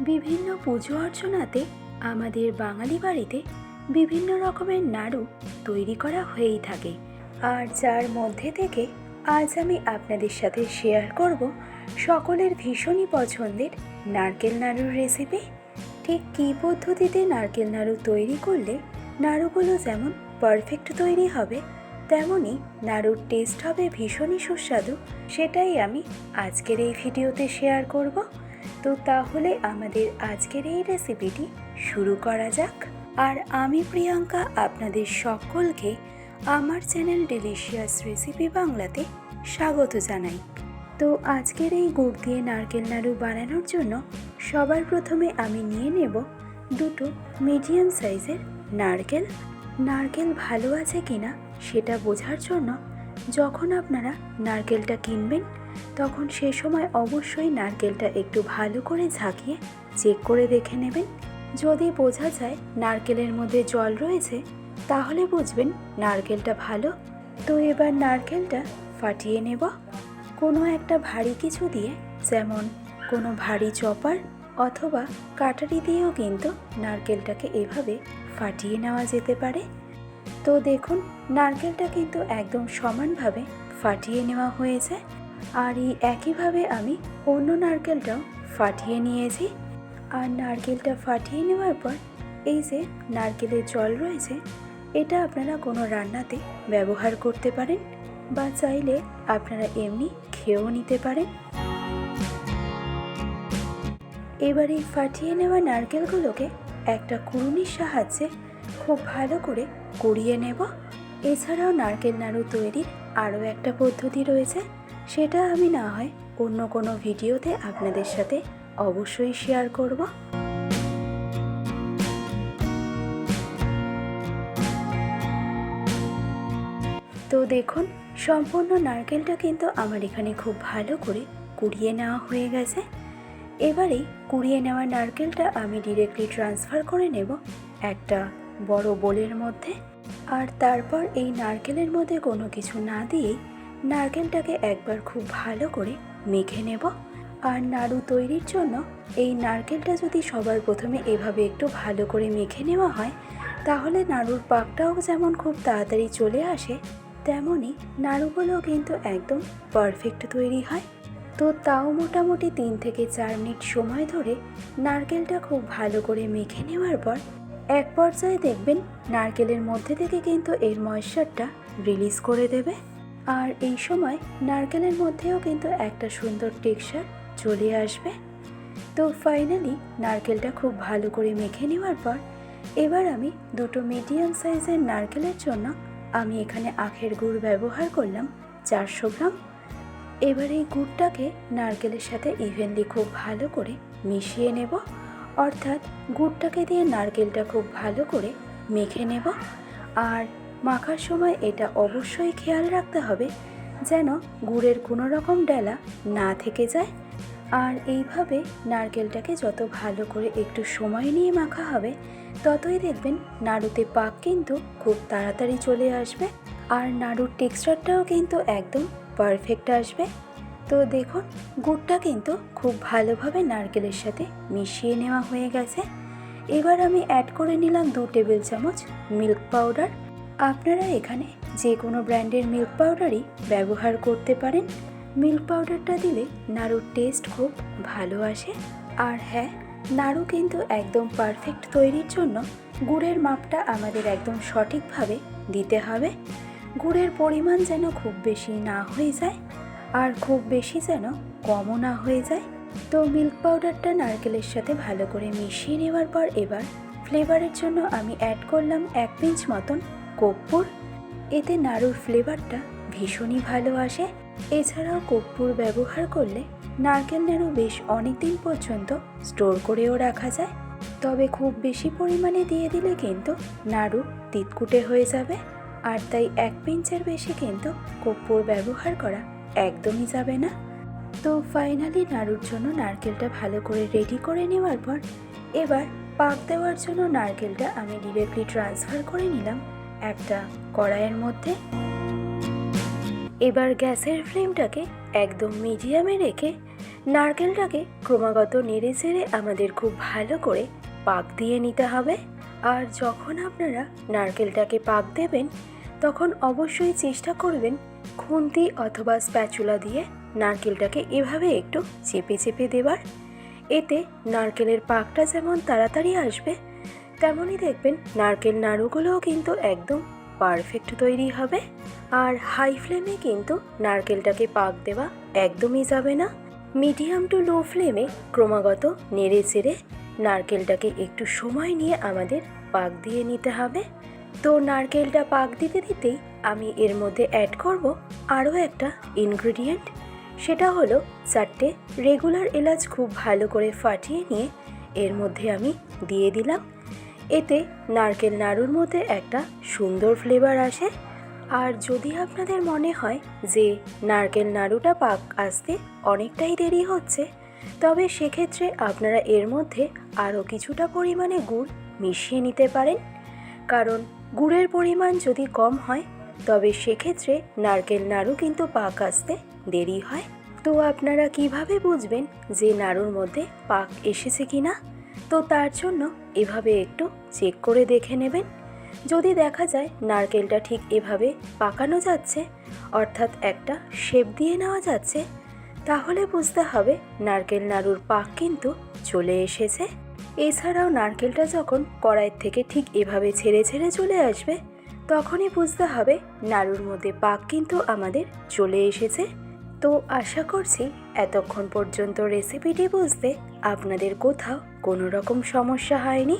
বিভিন্ন পুজো অর্চনাতে আমাদের বাঙালি বাড়িতে বিভিন্ন রকমের নাড়ু তৈরি করা হয়েই থাকে। আর যার মধ্যে থেকে আজ আমি আপনাদের সাথে শেয়ার করব সকলের ভীষণই পছন্দের নারকেল নাড়ুর রেসিপি ঠিক কী পদ্ধতিতে নারকেল নাড়ু তৈরি করলে নাড়ুগুলো যেমন পারফেক্ট তৈরি হবে তেমনই নাড়ুর টেস্ট হবে ভীষণই সুস্বাদু। সেটাই আমি আজকের এই ভিডিওতে শেয়ার করব। তো তাহলে আমাদের আজকের এই রেসিপিটি শুরু করা যাক। আর আমি প্রিয়াঙ্কা আপনাদের সকলকে আমার চ্যানেল ডেলিশিয়াস রেসিপি বাংলাতে স্বাগত জানাই। তো আজকের এই গুড় দিয়ে নারকেল নাড়ু বানানোর জন্য সবার প্রথমে আমি নিয়ে নেব দুটো মিডিয়াম সাইজের নারকেল। নারকেল ভালো আছে কিনা সেটা বোঝার জন্য যখন আপনারা নারকেলটা কিনবেন তখন সে সময় অবশ্যই নারকেলটা একটু ভালো করে ঝাঁকিয়ে চেক করে দেখে নেবেন। যদি বোঝা যায় নারকেলের মধ্যে জল রয়েছে, তাহলে বুঝবেন নারকেলটা ভালো। তো এবার নারকেলটা ফাটিয়ে নেব। কোনো একটা ভারী কিছু দিয়ে, যেমন কোনো ভারী চপার অথবা কাটারি দিয়েও কিন্তু নারকেলটাকে এভাবে ফাটিয়ে নেওয়া যেতে পারে। তো দেখুন, নারকেলটা কিন্তু একদম সমানভাবে ফাটিয়ে নেওয়া হয়েছে। আর এই একইভাবে আমি অন্য নারকেলটাও ফাটিয়ে নিয়েছি। আর নারকেলটা ফাটিয়ে নেওয়ার পর এই যে নারকেলের জল রয়েছে, এটা আপনারা কোনো রান্নাতে ব্যবহার করতে পারেন বা চাইলে আপনারা এমনি খেয়েও নিতে পারেন। এবার এই ফাটিয়ে নেওয়া নারকেলগুলোকে একটা কুড়ুনির সাহায্যে খুব ভালো করে কুড়িয়ে নেব। এছাড়াও নারকেল নাড়ু তৈরির আরও একটা পদ্ধতি রয়েছে। সেটা আমি না হয় অন্য কোনো ভিডিওতে আপনাদের সাথে অবশ্যই শেয়ার করব। তো দেখুন, সম্পূর্ণ নারকেলটা কিন্তু আমার এখানে খুব ভালো করে কুড়িয়ে নেওয়া হয়ে গেছে। এবারে কুড়িয়ে নেওয়া নারকেলটা আমি ডিরেক্টলি ট্রান্সফার করে নেব একটা বড় বোলের মধ্যে। আর তারপর এই নারকেলের মধ্যে কোনো কিছু না দিয়েই নারকেলটাকে একবার খুব ভালো করে মেখে নেব। আর নাড়ু তৈরির জন্য এই নারকেলটা যদি সবার প্রথমে এভাবে একটু ভালো করে মেখে নেওয়া হয়, তাহলে নাড়ুর পাকটাও যেমন খুব তাড়াতাড়ি চলে আসে তেমনই নাড়ুগুলো কিন্তু একদম পারফেক্ট তৈরি হয়। তো তাও মোটামুটি তিন থেকে চার মিনিট সময় ধরে নারকেলটা খুব ভালো করে মেখে নেওয়ার পর এক পর্যায়ে দেখবেন নারকেলের মধ্যে থেকে কিন্তু এর ময়েশ্চারটা রিলিজ করে দেবে। আর এই সময় নারকেলের মধ্যেও কিন্তু একটা সুন্দর টেক্সচার চলে আসবে। তো ফাইনালি নারকেলটা খুব ভালো করে মেখে নেওয়ার পর এবার আমি দুটো মিডিয়াম সাইজের নারকেলের জন্য আমি এখানে আখের গুড় ব্যবহার করলাম চারশো গ্রাম। এবার এই গুড়টাকে নারকেলের সাথে ইভেনলি খুব ভালো করে মিশিয়ে নেব। অর্থাৎ গুড়টাকে দিয়ে নারকেলটা খুব ভালো করে মেখে নেব। আর মাখার সময় এটা অবশ্যই খেয়াল রাখতে হবে যেন গুড়ের কোনো রকম ডেলা না থেকে যায়। আর এইভাবে নারকেলটাকে যত ভালো করে একটু সময় নিয়ে মাখা হবে, ততই দেখবেন নাড়ুতে পাক কিন্তু খুব তাড়াতাড়ি চলে আসবে। আর নাড়ুর টেক্সচারটাও কিন্তু একদম পারফেক্ট আসবে। তো দেখুন, গুড়টা কিন্তু খুব ভালোভাবে নারকেলের সাথে মিশিয়ে নেওয়া হয়ে গেছে। এবার আমি অ্যাড করে নিলাম দু টেবিল চামচ মিল্ক পাউডার আপনারা এখানে যে কোনো ব্র্যান্ডের মিল্ক পাউডারই ব্যবহার করতে পারেন। মিল্ক পাউডারটা দিলে নাড়ুর টেস্ট খুব ভালো আসে। আর হ্যাঁ নাড়ু কিন্তু একদম পারফেক্ট তৈরির জন্য গুড়ের মাপটা আমাদের একদম সঠিকভাবে দিতে হবে। গুড়ের পরিমাণ যেন খুব বেশি না হয়ে যায় আর খুব বেশি যেন কমও না হয়ে যায়। তো মিল্ক পাউডারটা নারকেলের সাথে ভালো করে মিশিয়ে নেওয়ার পর এবার ফ্লেভারের জন্য আমি অ্যাড করলাম এক পিঞ্চ মতন কর্পূর? এতে নাড়ুর ফ্লেভারটা ভীষণই ভালো আসে। এছাড়াও কর্পূর ব্যবহার করলে নারকেল নাড়ু বেশ অনেক দিন পর্যন্ত স্টোর করেও রাখা যায়। তবে খুব বেশি পরিমাণে দিয়ে দিলে কিন্তু নাড়ু তিতকুটে হয়ে যাবে। আর তাই এক পিঞ্চের বেশি কিন্তু কর্পূর ব্যবহার করা একদমই যাবে না। তো ফাইনালি নাড়ুর জন্য নারকেলটা ভালো করে রেডি করে নেওয়ার পর এবার পাক দেওয়ার জন্য নারকেলটা আমি ডিরেক্টলি ট্রান্সফার করে নিলাম। একটা কড়াইয়ের মধ্যে। এবার গ্যাসের ফ্লেমটাকে একদম মিডিয়ামে রেখে নারকেলটাকে ক্রমাগত নেড়ে চেড়ে আমাদের খুব ভালো করে পাক দিয়ে নিতে হবে। আর যখন আপনারা নারকেলটাকে পাক দেবেন, তখন অবশ্যই চেষ্টা করবেন খুন্তি অথবা স্প্যাচুলা দিয়ে নারকেলটাকে এভাবে একটু চেপে চেপে দেবার। এতে নারকেলের পাকটা যেমন তাড়াতাড়ি আসবে তেমনই দেখবেন নারকেল নাড়ুগুলোও কিন্তু একদম পারফেক্ট তৈরি হবে। আর হাই ফ্লেমে কিন্তু নারকেলটাকে পাক দেওয়া একদমই যাবে না। মিডিয়াম টু লো ফ্লেমে ক্রমাগত নেড়ে চেড়ে নারকেলটাকে একটু সময় নিয়ে আমাদের পাক দিয়ে নিতে হবে। তো নারকেলটা পাক দিতে দিতেই আমি এর মধ্যে অ্যাড করব আরও একটা ইনগ্রেডিয়েন্ট সেটা হলো চারটে রেগুলার এলাচ খুব ভালো করে ফাটিয়ে নিয়ে এর মধ্যে আমি দিয়ে দিলাম। এতে নারকেল নাড়ুর মধ্যে একটা সুন্দর ফ্লেভার আসে। আর যদি আপনাদের মনে হয় যে নারকেল নাড়ুটা পাক আসতে অনেকটাই দেরি হচ্ছে, তবে সেক্ষেত্রে আপনারা এর মধ্যে আরও কিছুটা পরিমাণে গুড় মিশিয়ে নিতে পারেন। কারণ গুড়ের পরিমাণ যদি কম হয়, তবে সেক্ষেত্রে নারকেল নাড়ু কিন্তু পাক আসতে দেরি হয়। তো আপনারা কীভাবে বুঝবেন যে নাড়ুর মধ্যে পাক এসেছে কি না তো তার জন্য এভাবে একটু চেক করে দেখে নেবেন। যদি দেখা যায় নারকেলটা ঠিক এভাবে পাকানো যাচ্ছে, অর্থাৎ একটা শেপ দিয়ে নেওয়া যাচ্ছে, তাহলে বুঝতে হবে নারকেল নাড়ুর পাক কিন্তু চলে এসেছে। এছাড়াও নারকেলটা যখন কড়াইয়ের থেকে ঠিক এভাবে ছেড়ে ছেড়ে চলে আসবে, তখনই বুঝতে হবে নাড়ুর মধ্যে পাক কিন্তু আমাদের চলে এসেছে। তো আশা করছি এতক্ষণ পর্যন্ত রেসিপিটি বুঝতে আপনাদের কোথাও কোনো রকম সমস্যা হয়নি।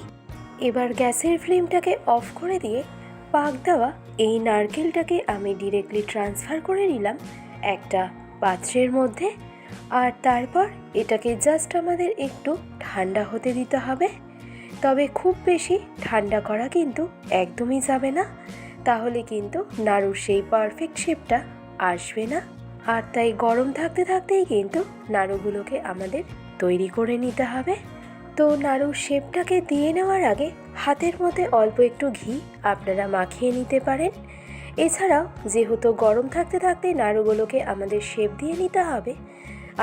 এবার গ্যাসের ফ্লেমটাকে অফ করে দিয়ে পাক দেওয়া এই নারকেলটাকে আমি ডিরেক্টলি ট্রান্সফার করে নিলাম একটা পাত্রের মধ্যে। আর তারপর এটাকে জাস্ট আমাদের একটু ঠান্ডা হতে দিতে হবে। তবে খুব বেশি ঠান্ডা করা কিন্তু একদমই যাবে না। তাহলে কিন্তু নাড়ুর সেই পারফেক্ট শেপটা আসবে না। আর তাই গরম থাকতে থাকতেই কিন্তু নাড়ুগুলোকে আমাদের তৈরি করে নিতে হবে। তো নাড়ুর শেপটাকে দিয়ে নেওয়ার আগে হাতের মধ্যে অল্প একটু ঘি আপনারা মাখিয়ে নিতে পারেন। এছাড়াও যেহেতু গরম থাকতে থাকতে নাড়ুগুলোকে আমাদের শেপ দিয়ে নিতে হবে,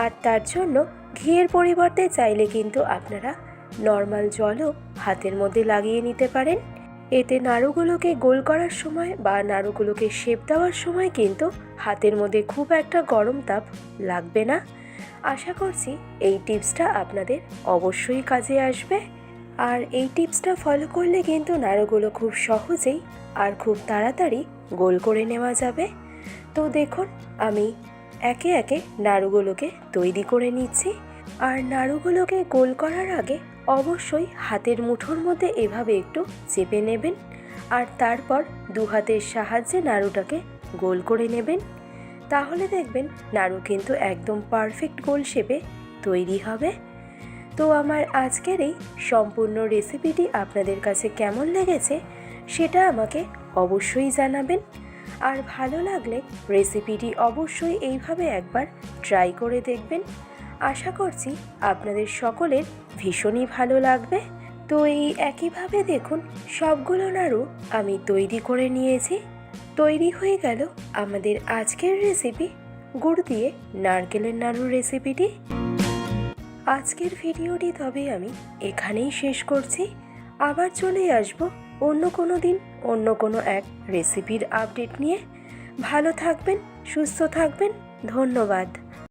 আর তার জন্য ঘিয়ের পরিবর্তে চাইলে কিন্তু আপনারা নর্মাল জলও হাতের মধ্যে লাগিয়ে নিতে পারেন। এতে নাড়ুগুলোকে গোল করার সময় বা নাড়ুগুলোকে শেপ দেওয়ার সময় কিন্তু হাতের মধ্যে খুব একটা গরম তাপ লাগবে না। আশা করছি এই টিপসটা আপনাদের অবশ্যই কাজে আসবে। আর এই টিপসটা ফলো করলে কিন্তু নাড়ুগুলো খুব সহজেই আর খুব তাড়াতাড়ি গোল করে নেওয়া যাবে। তো দেখুন, আমি একে একে নাড়ুগুলোকে তৈরি করে নিচ্ছি। আর নাড়ুগুলোকে গোল করার আগে অবশ্যই হাতের মুঠোর মধ্যে এভাবে একটু চেপে নেবেন আর তারপর দু হাতের সাহায্যে নাড়ুটাকে গোল করে নেবেন। তাহলে দেখবেন নাড়ু কিন্তু একদম পারফেক্ট গোল শেপে তৈরি হবে। তো আমার আজকের এই সম্পূর্ণ রেসিপিটি আপনাদের কাছে কেমন লেগেছে সেটা আমাকে অবশ্যই জানাবেন। আর ভালো লাগলে রেসিপিটি অবশ্যই এইভাবে একবার ট্রাই করে দেখবেন। আশা করছি আপনাদের সকলের ভীষণই ভালো লাগবে। তো এই একইভাবে দেখুন, সবগুলো নাড়ু আমি তৈরি করে নিয়েছি। তৈরি হয়ে গেল আমাদের আজকের রেসিপি গুড় দিয়ে নারকেলের নাড়ুর রেসিপিটি আজকের ভিডিওটি তবে আমি এখানেই শেষ করছি। আবার চলে আসব অন্য কোনো দিন, অন্য কোনো এক রেসিপির আপডেট নিয়ে। ভালো থাকবেন, সুস্থ থাকবেন, ধন্যবাদ।